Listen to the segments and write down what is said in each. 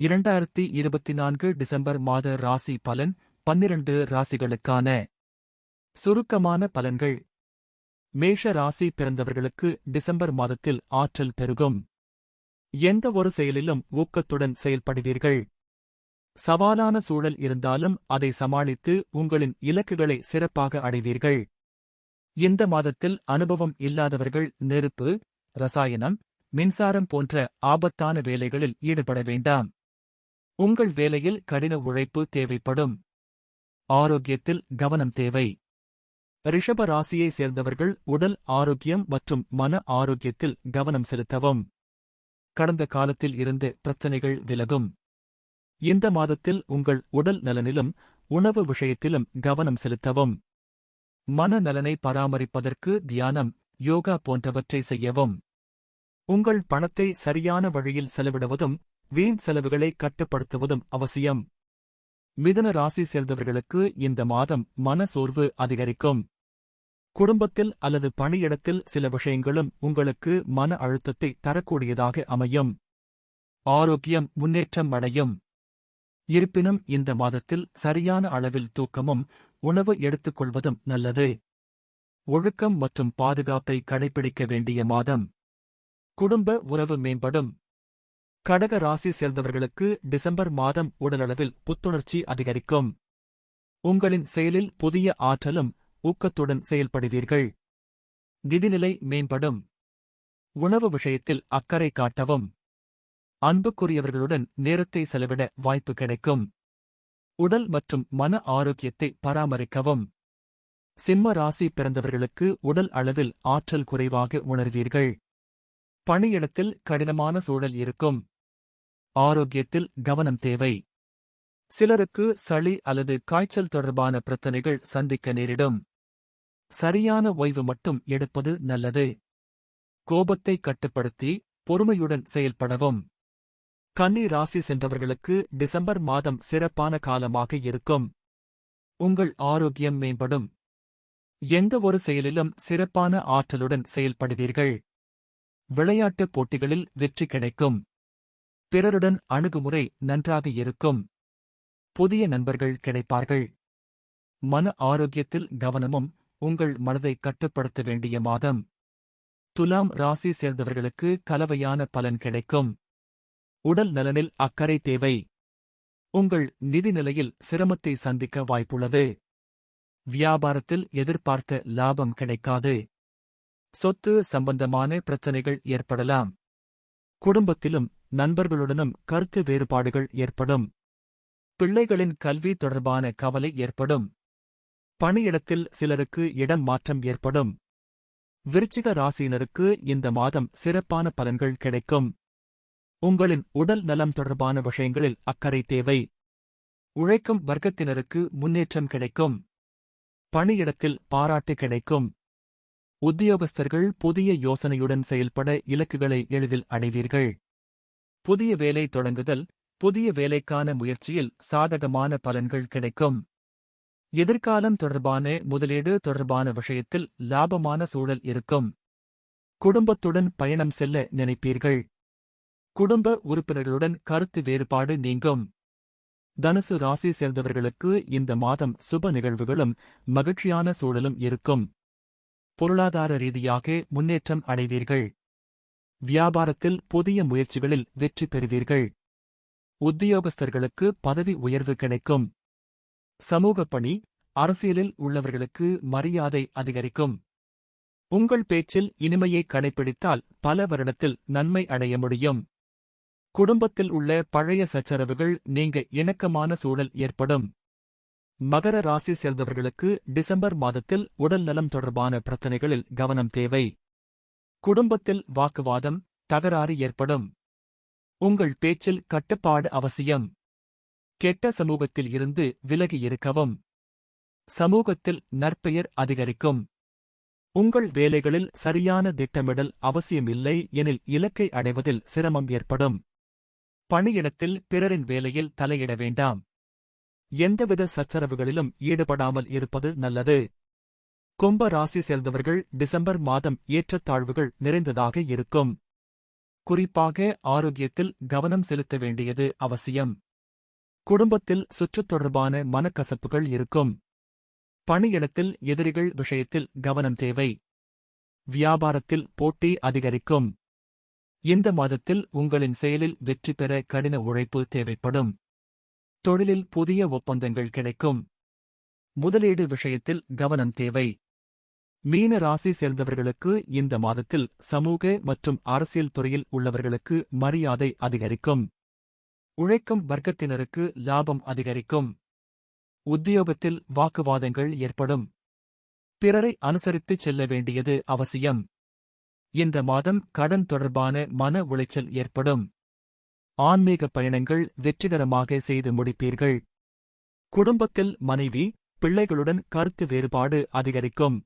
இரண்டாயிரத்தி இருபத்தி நான்கு டிசம்பர் மாத ராசி பலன் பன்னிரண்டு ராசிகளுக்கான சுருக்கமான பலன்கள். மேஷ ராசி பிறந்தவர்களுக்கு டிசம்பர் மாதத்தில் ஆற்றல் பெருகும். எந்த ஒரு செயலிலும் ஊக்கத்துடன் செயல்படுவீர்கள். சவாலான சூழல் இருந்தாலும் அதை சமாளித்து உங்களின் இலக்குகளை சிறப்பாக அடைவீர்கள். இந்த மாதத்தில் அனுபவம் இல்லாதவர்கள் நெருப்பு ரசாயனம் மின்சாரம் போன்ற ஆபத்தான வேலைகளில் ஈடுபட வேண்டாம். உங்கள் வேலையில் கடின உழைப்பு தேவைப்படும். ஆரோக்கியத்தில் கவனம் தேவை. ரிஷப ராசியை சேர்ந்தவர்கள் உடல் ஆரோக்கியம் மற்றும் மன ஆரோக்கியத்தில் கவனம் செலுத்தவும். கடந்த காலத்தில் இருந்து பிரச்சனைகள் விலகும். இந்த மாதத்தில் உங்கள் உடல் நலனிலும் உணவு விஷயத்திலும் கவனம் செலுத்தவும். மன நலனை பராமரிப்பதற்கு தியானம் யோகா போன்றவற்றை செய்யவும். உங்கள் பணத்தை சரியான வழியில் செலவிடுவதும் வீண் செலவுகளை கட்டுப்படுத்துவதும் அவசியம். மிதன ராசி சேர்ந்தவர்களுக்கு இந்த மாதம் மன சோர்வு அதிகரிக்கும். குடும்பத்தில் அல்லது பணியிடத்தில் சில விஷயங்களும் உங்களுக்கு மன அழுத்தத்தை தரக்கூடியதாக அமையும். ஆரோக்கியம் முன்னேற்றம் அடையும். இருப்பினும் இந்த மாதத்தில் சரியான அளவில் தூக்கமும் உணவு எடுத்துக்கொள்வதும் நல்லது. ஒழுக்கம் மற்றும் பாதுகாப்பை கடைபிடிக்க வேண்டிய மாதம். குடும்ப உறவு மேம்படும். கடக ராசி சேர்ந்தவர்களுக்கு டிசம்பர் மாதம் உடலளவில் புத்துணர்ச்சி அதிகரிக்கும். உங்களின் செயலில் புதிய ஆற்றலும் ஊக்கத்துடன் செயல்படுவீர்கள். நிதிநிலை மேம்படும். உணவு விஷயத்தில் அக்கறை காட்டவும். அன்புக்குரியவர்களுடன் நேரத்தை செலவிட வாய்ப்பு கிடைக்கும். உடல் மற்றும் மன ஆரோக்கியத்தை பராமரிக்கவும். சிம்ம ராசி பிறந்தவர்களுக்கு உடல் அளவில் ஆற்றல் குறைவாக உணர்வீர்கள். பணியிடத்தில் கடினமான சூழல் இருக்கும். ஆரோக்கியத்தில் கவனம் தேவை. சிலருக்கு சளி அல்லது காய்ச்சல் தொடர்பான பிரச்சனைகள் சந்திக்க நேரிடும். சரியான ஓய்வு மட்டும் எடுப்பது நல்லது. கோபத்தை கட்டுப்படுத்தி பொறுமையுடன் செயல்படவும். கன்னி ராசி சென்றவர்களுக்கு டிசம்பர் மாதம் சிறப்பான காலமாக இருக்கும். உங்கள் ஆரோக்கியம் மேம்படும். எந்த ஒரு செயலிலும் சிறப்பான ஆற்றலுடன் செயல்படுவீர்கள். விளையாட்டுப் போட்டிகளில் வெற்றி கிடைக்கும். பிறருடன் அணுகுமுறை நன்றாக இருக்கும். புதிய நண்பர்கள் கிடைப்பார்கள். மன ஆரோக்கியத்தில் கவனமும் உங்கள் மனதை கட்டுப்படுத்த வேண்டிய மாதம். துலாம் ராசி சேர்ந்தவர்களுக்கு கலவையான பலன் கிடைக்கும். உடல் நலனில் அக்கறை தேவை. உங்கள் நிதி நிலையில் சிரமத்தை சந்திக்க வாய்ப்புள்ளது. வியாபாரத்தில் எதிர்பார்த்த லாபம் கிடைக்காது. சொத்து சம்பந்தமான பிரச்சனைகள் ஏற்படலாம். குடும்பத்திலும் நண்பர்களுடனும் கருத்து வேறுபாடுகள் ஏற்படும். பிள்ளைகளின் கல்வி தொடர்பான கவலை ஏற்படும். பணியிடத்தில் சிலருக்கு இடம் மாற்றம் ஏற்படும். விருச்சிக ராசியினருக்கு இந்த மாதம் சிறப்பான பலன்கள் கிடைக்கும். உங்களின் உடல் நலம் தொடர்பான விஷயங்களில் அக்கறை தேவை. உழைக்கும் வர்க்கத்தினருக்கு முன்னேற்றம் கிடைக்கும். பணியிடத்தில் பாராட்டு கிடைக்கும். உத்தியோகஸ்தர்கள் புதிய யோசனையுடன் செயல்பட இலக்குகளை எளிதில் அடைவீர்கள். புதிய வேலை தொடங்குதல் புதிய வேலைக்கான முயற்சியில் சாதகமான பலன்கள் கிடைக்கும். எதிர்காலம் தொடர்பான முதலீடு தொடர்பான விஷயத்தில் லாபமான சூழல் இருக்கும். குடும்பத்துடன் பயணம் செல்ல நினைப்பீர்கள். குடும்ப உறுப்பினர்களுடன் கருத்து வேறுபாடு நீங்கும். தனுசு ராசி சேர்ந்தவர்களுக்கு இந்த மாதம் சுப நிகழ்வுகளும் மகிழ்ச்சியான சூழலும் இருக்கும். பொருளாதார ரீதியாக முன்னேற்றம் அடைவீர்கள். வியாபாரத்தில் புதிய முயற்சிகளில் வெற்றி பெறுவீர்கள். உத்தியோகஸ்தர்களுக்கு பதவி உயர்வு கிடைக்கும். சமூக பணி அரசியலில் உள்ளவர்களுக்கு மரியாதை அதிகரிக்கும். உங்கள் பேச்சில் இனிமையை கடைபிடித்தால் பல வருடத்தில் நன்மை அடைய முடியும். குடும்பத்தில் உள்ள பழைய சச்சரவுகள் நீங்க இணக்கமான சூழல் ஏற்படும். மகர ராசி சேர்ந்தவர்களுக்கு டிசம்பர் மாதத்தில் உடல் நலம் தொடர்பான பிரச்சனைகளில் கவனம் தேவை. குடும்பத்தில் வாக்குவாதம் தகராறு ஏற்படும். உங்கள் பேச்சில் கட்டுப்பாடு அவசியம். கெட்ட சமூகத்தில் இருந்து விலகி இருக்கவும். சமூகத்தில் நற்பெயர் அதிகரிக்கும். உங்கள் வேலைகளில் சரியான திட்டமிடல் அவசியமில்லை எனில் இலக்கை அடைவதில் சிரமம் ஏற்படும். பணியிடத்தில் பிறரின் வேலையில் தலையிட வேண்டாம். எந்தவித சச்சரவுகளிலும் ஈடுபடாமல் இருப்பது நல்லது. கும்ப ராசி சேர்ந்தவர்கள் டிசம்பர் மாதம் ஏற்றத்தாழ்வுகள் நிறைந்ததாக இருக்கும். குறிப்பாக ஆரோக்கியத்தில் கவனம் செலுத்த வேண்டியது அவசியம். குடும்பத்தில் சுற்றுத் தொடர்பான மனக்கசப்புகள் இருக்கும். பணியிடத்தில் எதிரிகள் விஷயத்தில் கவனம் தேவை. வியாபாரத்தில் போட்டி அதிகரிக்கும். இந்த மாதத்தில் உங்களின் செயலில் வெற்றி பெற கடின உழைப்பு தேவைப்படும். தொழிலில் புதிய ஒப்பந்தங்கள் கிடைக்கும். முதலீடு விஷயத்தில் கவனம் தேவை. மீன ராசி சேர்ந்தவர்களுக்கு இந்த மாதத்தில் சமூக மற்றும் அரசியல் துறையில் உள்ளவர்களுக்கு மரியாதை அதிகரிக்கும். உழைக்கும் வர்க்கத்தினருக்கு லாபம் அதிகரிக்கும். உத்தியோகத்தில் வாக்குவாதங்கள் ஏற்படும். பிறரை அனுசரித்துச் செல்ல வேண்டியது அவசியம். இந்த மாதம் கடன் தொடர்பான மன உளைச்சல் ஏற்படும். ஆன்மீக பயணங்கள் வெற்றிகரமாக செய்து முடிப்பீர்கள். குடும்பத்தில் மனைவி பிள்ளைகளுடன் கருத்து வேறுபாடு அதிகரிக்கும்.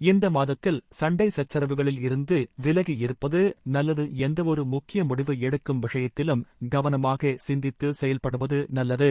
இந்த மாதத்தில் சண்டை சச்சரவுகளில் இருந்து விலகி இருப்பது நல்லது எந்தவொரு முக்கிய முடிவு எடுக்கும் விஷயத்திலும் கவனமாக சிந்தித்து செயல்படுவது நல்லது.